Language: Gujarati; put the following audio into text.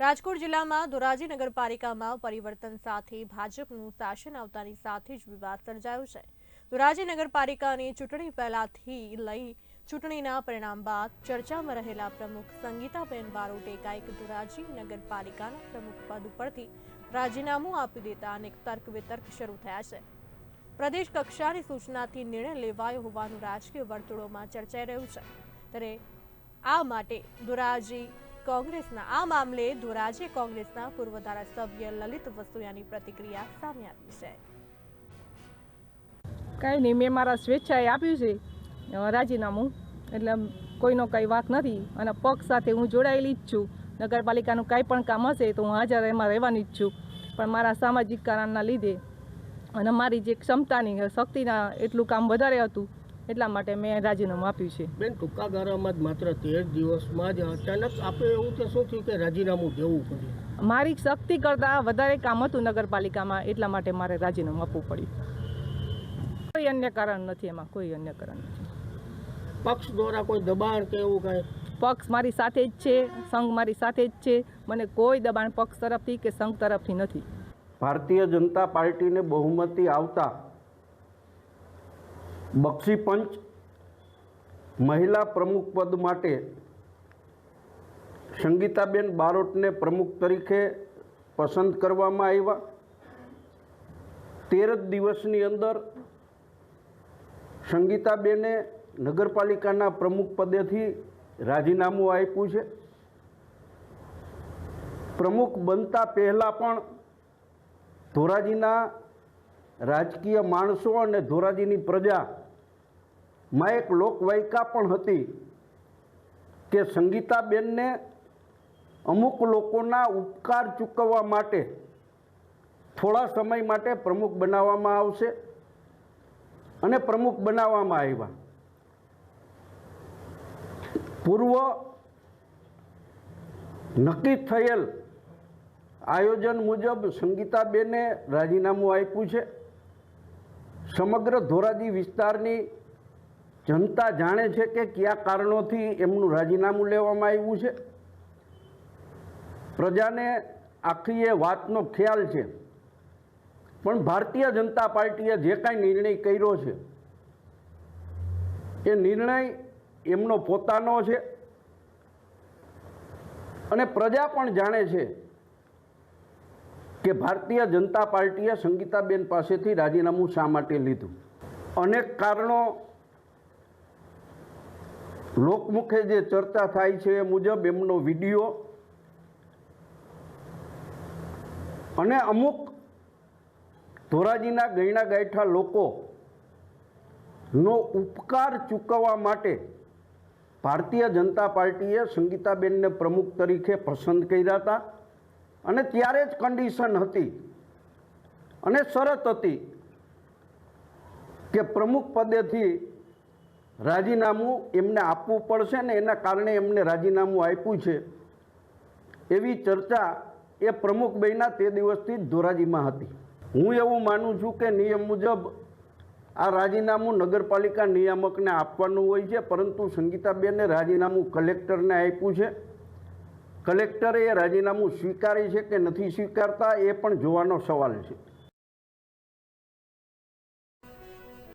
રાજકોટ જિલ્લામાં ધોરાજી નગરપાલિકામાં પરિવર્તન સાથે ભાજપનું શાસન આવતાની સાથે જ વિવાદ સર્જાયો છે. ધોરાજી નગરપાલિકાની ચૂંટણી પહેલાથી લઈ ચૂંટણીના પરિણામ બાદ ચર્ચામાં રહેલા પ્રમુખ સંગીતાબેન બારોટે એકાએક ધોરાજી નગરપાલિકાના પ્રમુખ પદ ઉપરથી રાજીનામું આપી દેતા અનેક તર્ક વિતર્ક શરૂ થયા છે. પ્રદેશ કક્ષાની સૂચનાથી નિર્ણય લેવાયો હોવાનું રાજકીય વર્તુળોમાં ચર્ચાઈ રહ્યું છે. ત્યારે આ માટે ધોરાજી કોંગ્રેસના આ મામલે ધોરાજે કોંગ્રેસના પૂર્વ ધારાસભ્ય લલિત વસુયાની પ્રતિક્રિયા સામે આવી છે. કાંઈ નહીં, મેં મારા સ્વેચ્છાએ આપ્યું છે. રાજીનામું. એટલે કોઈનો કંઈ વાંક નથી અને પક્ષ સાથે હું જોડાયેલી જ છું. નગરપાલિકાનું કાંઈ પણ કામ હશે તો હું હાજર એમાં રહેવાની જ છું. પણ મારા સામાજિક કારણના લીધે અને મારી જે ક્ષમતાની શક્તિના એટલું કામ વધારે હતું એટલા માટે મેં રાજીનામું આપ્યું છે. બેન ટૂંકા ગાળામાં જ માત્ર તેર દિવસમાં જ અચાનક આપણે એવું કે શું થયું કે રાજીનામું દેવું પડ્યું? મારી શક્તિ કરતાં વધારે કામ હતું નગરપાલિકામાં એટલા માટે મારે રાજીનામું આપવું પડ્યું. કોઈ અન્ય કારણ નથી એમાં કોઈ અન્ય કારણ નથી. પક્ષ દ્વારા કોઈ દબાણ કે એવું કાંઈ? પક્ષ મારી સાથે જ છે સંઘ મારી સાથે જ છે મને કોઈ દબાણ પક્ષ તરફથી કે સંઘ તરફથી નથી. ભારતીય જનતા પાર્ટીને બહુમતી આવતા બક્ષી પંચ મહિલા પ્રમુખ પદ માટે સંગીતાબેન બારોટને પ્રમુખ તરીકે પસંદ કરવામાં આવ્યા. તેર જ દિવસની અંદર સંગીતાબેને નગરપાલિકાના પ્રમુખ પદેથી રાજીનામું આપ્યું છે. પ્રમુખ બનતા પહેલાં પણ ધોરાજીના રાજકીય માણસો અને ધોરાજીની પ્રજામાં એક લોકવાયકા પણ હતી કે સંગીતાબેનને અમુક લોકોના ઉપકાર ચૂકવવા માટે થોડા સમય માટે પ્રમુખ બનાવવામાં આવશે અને પ્રમુખ બનાવવામાં આવ્યા. પૂર્વ નક્કી થયેલ આયોજન મુજબ સંગીતાબેને રાજીનામું આપ્યું છે. સમગ્ર ધોરાજી વિસ્તારની જનતા જાણે છે કે કયા કારણોથી એમનું રાજીનામું લેવામાં આવ્યું છે? પ્રજાને આખી એ વાતનો ખ્યાલ છે. પણ ભારતીય જનતા પાર્ટીએ જે કાંઈ નિર્ણય કર્યો છે, એ નિર્ણય એમનો પોતાનો છે. અને પ્રજા પણ જાણે છે કે ભારતીય જનતા પાર્ટીએ સંગીતાબેન પાસેથી રાજીનામું શા માટે લીધું? અનેક કારણો લોકમુખે જે ચર્ચા થાય છે એ મુજબ એમનો વીડિયો અને અમુક ધોરાજીના ગયણા ગાયઠા લોકોનો ઉપકાર ચૂકવવા માટે ભારતીય જનતા પાર્ટીએ સંગીતાબેનને પ્રમુખ તરીકે પસંદ કર્યા હતા અને ત્યારે જ કન્ડિશન હતી અને શરત હતી કે પ્રમુખ પદેથી રાજીનામું એમને આપવું પડશે ને એના કારણે એમને રાજીનામું આપ્યું છે. એવી ચર્ચા એ પ્રમુખ બહેના તે દિવસથી જ ધોરાજીમાં હતી. હું એવું માનું છું કે નિયમ મુજબ આ રાજીનામું નગરપાલિકા નિયામકને આપવાનું હોય છે, પરંતુ સંગીતાબેને રાજીનામું કલેક્ટરને આપ્યું છે. કલેક્ટરે એ રાજીનામું સ્વીકારી છે કે નથી સ્વીકારતા એ પણ જોવાનો સવાલ છે.